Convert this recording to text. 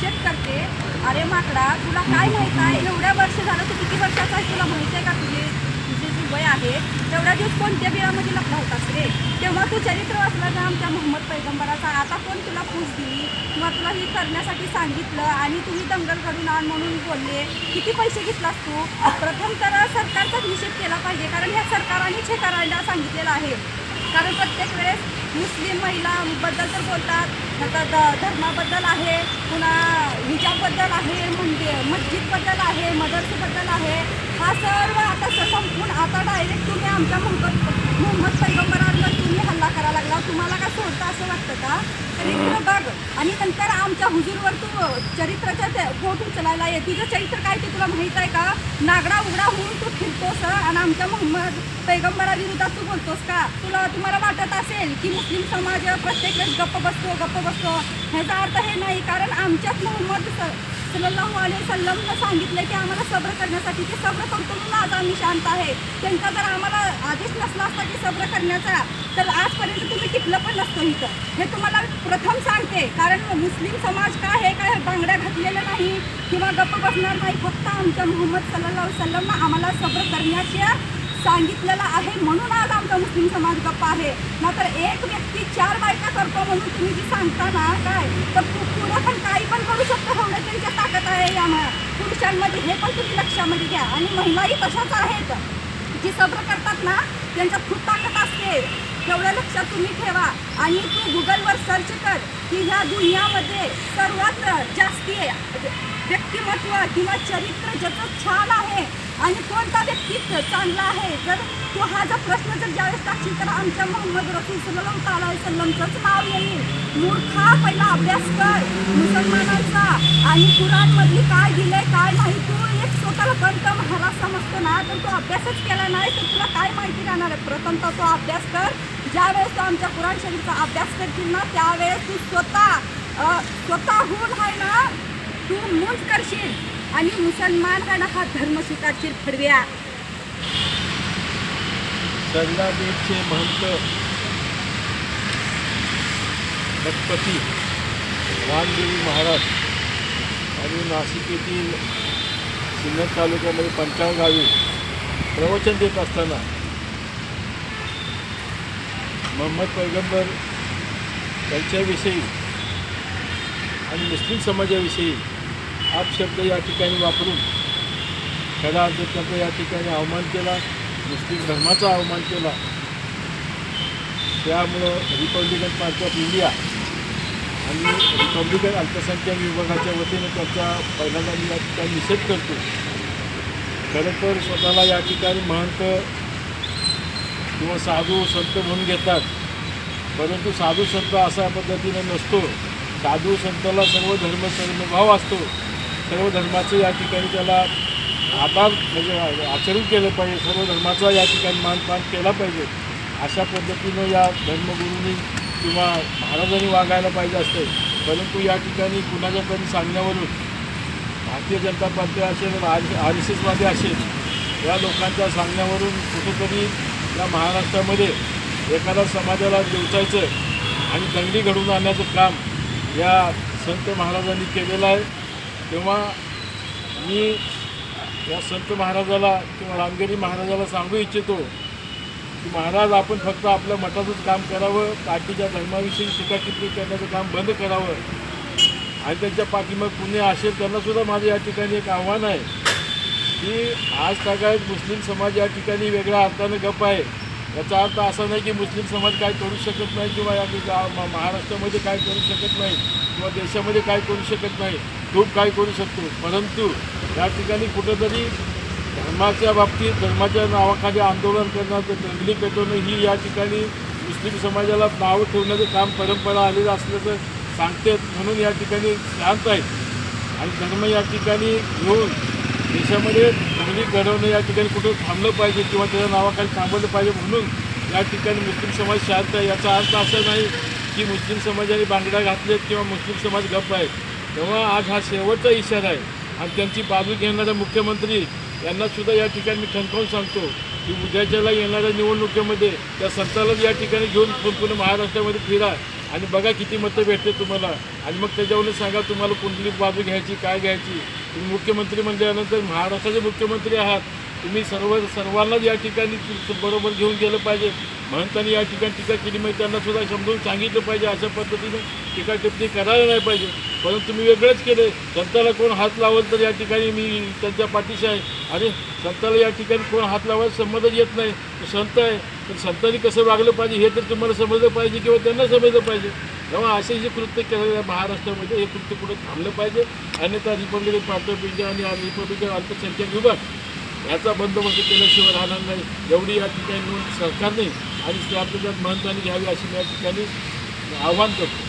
शेत करते. अरे माकडा तुला काय माहीत आहे? एवढ्या वर्ष झालं तू किती वर्षाचा आहे तुला माहिती आहे का तुझे तुझे जे वय आहे? तेवढ्या दिवस कोणत्या बिळामध्ये लपला होतास रे? तेव्हा तू चरित्र वाचलं ना आमच्या मोहम्मद पैगंबराचा? आता कोण तुला पूज दिली? किंवा तुला हे करण्यासाठी सांगितलं आणि तुम्ही दंगल घडून आण म्हणून बोलले? किती पैसे घेतलास तू? प्रथम तर सरकारचाच निषेध केला पाहिजे कारण ह्या सरकारानेच हे करायला सांगितलेलं आहे. कारण प्रत्येक वेळेस मुस्लिम महिलांबद्दल तर बोलतात नंतर द धर्माबद्दल आहे पुन्हा हिजाबबद्दल आहे म्हणजे मस्जिदबद्दल आहे मदर्सबद्दल आहे. हा सर्व आता संपून आता डायरेक्ट तुम्ही आमच्या मोहम्मद मोहम्मद पैगंबरांवर तुम्ही हल्ला करायला लागला. तुम्हाला का सोडता असं वाटतं का? तर इकडं बघ आणि नंतर आमच्या हुजूरवर तू चरित्राच्या ते बोट उचलायला ये तुझं चरित्र काय ते तुला माहीत आहे का? नागडा उघडा होऊन तू फिरतोस आणि आमच्या मोहम्मद पैगंबराविरोधात तू बोलतोस का? तुला तुम्हाला वाटत असेल की मुस्लिम समाज प्रत्येक वेळेस गप्प बसतो गप्प बसतो. ह्याचा अर्थ हे नाही कारण आमच्याच मोहम्मद सल्लल्लाहु अलैहि सल्लमनं सांगितलं की आम्हाला सब्र करण्यासाठी ते सब्र करतो म्हणून आज आम्ही शांत आहे. त्यांचा जर आम्हाला आदेश नसला असता की सब्र करण्याचा तर आजपर्यंत तुम्ही टिकलं पण नसतो इथं. हे तुम्हाला प्रथम सांगते कारण मुस्लिम समाज काय हे काय बांगड्या घातलेल्या नाही किंवा गप्प बसणार नाही फक्त आमच्या मोहम्मद सल्लल्लाहु अलैहि ना आम्हाला सब्र करण्याच्या सांगितलेलं आहे म्हणून आज आमचा मुस्लिम समाज गप्पा आहे. नाहीतर एक व्यक्ती चार बायका करतो म्हणून तुम्ही जी सांगता ना का तर पु- पुढं पण काही पण करू शकतो एवढं त्यांच्या ताकद आहे आम्हाला पुरुषांमध्ये हे पण तुम्ही लक्षामध्ये घ्या. आणि महिलाही तशाच आहेत. जी सब्र करतात ना त्यांच्यात खूप ताकद असते. तेवढं लक्षात तुम्ही ठेवा. आणि तू गुगलवर सर्च कर की ह्या दुनियामध्ये सर्वात जास्ती व्यक्तिमत्व किंवा चरित्र ज्याचं छान आहे आणि कोणता व्यक्ती चांगला आहे? जर तो हा जर प्रश्न जर ज्यावेळेस टाकशील तर आमच्या मोहम्मद रफी सल्लम ताला सल्लमचंच नाव येईल. मूर्खा पहिला अभ्यास कर मुसलमानांचा. आणि कुराणमधली काय दिलंय काय नाही तू एक स्वतःला पंत महाराज समजतो ना तर तो अभ्यासच केला नाही तर तुला काय माहिती राहणार आहे? प्रथम तर तो अभ्यास कर. ज्यावेळेस तू आमच्या कुराण शरीफचा अभ्यास करशील ना त्यावेळेस तू स्वतः स्वतःहून आहे ना तू मूज करशील आणि मुसलमान हा धर्म स्वीकारशील फडव्या. सरलादेवचे महंत गणपती रामदेवी महाराज आणि नाशिक येथील सिन्नर तालुक्यामध्ये पंचाळ गावी प्रवचन देत असताना मोहम्मद पैगंबर त्यांच्याविषयी आणि मुस्लिम समाजाविषयी शब्द या ठिकाणी वापरून खऱ्या अर्थात या ठिकाणी अवमान केला मुस्लिम धर्माचा अवमान केला. त्यामुळं रिपब्लिकन पार्टी ऑफ इंडिया आणि रिपब्लिकन अल्पसंख्याक विभागाच्या वतीने त्याचा पहिल्यांदा मी या ठिकाणी निषेध करतो. खरं तर स्वतःला या ठिकाणी महंत किंवा साधू संत म्हणून घेतात परंतु साधू संत अशा पद्धतीने नसतो. साधू संताला सर्व धर्म सर्वभाव असतो. सर्व धर्माचं या ठिकाणी त्याला आभार म्हणजे आचरण केलं पाहिजे सर्व धर्माचा या ठिकाणी मानपान केला पाहिजे. अशा पद्धतीनं या धर्मगुरूंनी किंवा महाराजांनी वागायला पाहिजे असते. परंतु या ठिकाणी कुणाच्या तरी सांगण्यावरून भारतीय जनता पार्टी असेल आर आर एस एसमध्ये असेल या लोकांच्या सांगण्यावरून कुठेतरी या महाराष्ट्रामध्ये एखाद्या समाजाला दिवसायचं आणि दंगली घडवून आणण्याचं काम या संत महाराजांनी केलेलं आहे. तेव्हा मी या संत महाराजाला किंवा रामगिरी महाराजाला सांगू इच्छितो की महाराज आपण फक्त आपल्या मठाचंच काम करावं पाठीच्या धर्माविषयी टीका करण्याचं काम बंद करावं. आणि त्यांच्या पाठीमाग पुणे असेल त्यांनासुद्धा माझं या ठिकाणी एक आव्हान आहे की आज सगळ्यात मुस्लिम समाज या ठिकाणी वेगळ्या अर्थानं गप्प आहे. याचा अर्थ असा नाही की मुस्लिम समाज काय करू शकत नाही किंवा या म- महाराष्ट्रामध्ये काय करू शकत नाही किंवा देशामध्ये काय करू शकत नाही खूप काय करू शकतो. परंतु या ठिकाणी कुठंतरी धर्माच्या बाबतीत धर्माच्या नावाखाली आंदोलन करणं तर दंगली पेटवणं ही या ठिकाणी मुस्लिम समाजाला नावं ठेवण्याचं काम परंपरा आलेलं असल्याचं सांगतात म्हणून या ठिकाणी शांत आहेत. आणि धर्म या ठिकाणी घेऊन देशामध्ये दंगली घडवणं या ठिकाणी कुठं थांबलं पाहिजे किंवा त्याच्या नावाखाली थांबवलं पाहिजे म्हणून या ठिकाणी मुस्लिम समाज शांत आहे. याचा अर्थ असा नाही की मुस्लिम समाजाने बांगडा घातलेत किंवा मुस्लिम समाज गप्प आहे. तेव्हा आज हा शेवटचा इशारा आहे. आणि त्यांची बाजू घेणारा मुख्यमंत्री यांनासुद्धा या ठिकाणी मी ठणकावून सांगतो की उद्याच्याला येणाऱ्या निवडणुकीमध्ये त्या संतालाच या ठिकाणी घेऊन संपूर्ण महाराष्ट्रामध्ये फिरा आणि बघा किती मतं भेटते तुम्हाला. आणि मग त्याच्यावरून सांगा तुम्हाला कुठली बाजू घ्यायची काय घ्यायची. तुम्ही मुख्यमंत्री म्हणल्यानंतर महाराष्ट्राचे मुख्यमंत्री आहात. तुम्ही सर्व सर्वांनाच या ठिकाणी बरोबर घेऊन गेलं पाहिजे. महंतांनी या ठिकाणी टीका केली म्हणजे त्यांना सुद्धा समजून सांगितलं पाहिजे. अशा पद्धतीने टीका टिप्पणी करायला नाही पाहिजे. परंतु तुम्ही वेगळंच केलं. संताला कोण हात लावल तर या ठिकाणी मी त्यांच्या पाठीशी आहे. आणि संताला या ठिकाणी कोण हात लावायला संमतच येत नाही. संत आहे. तर संतांनी कसं वागलं पाहिजे हे तर तुम्हाला समजलं पाहिजे किंवा त्यांना समजलं पाहिजे. तेव्हा असे जे कृत्य केलेले आहे महाराष्ट्रामध्ये हे कृत्य कुठं थांबलं पाहिजे? अन्यथा रिपब्लिकन पार्टी ऑफ इंडिया आणि रिपब्लिकन अल्पसंख्याक विभाग याचा बंदोबस्त केल्याशिवाय राहणार नाही. एवढी या ठिकाणी नोंद सरकारने आणि त्याबद्दल महत्त्वाने घ्यावी अशी या ठिकाणी आव्हान करतो.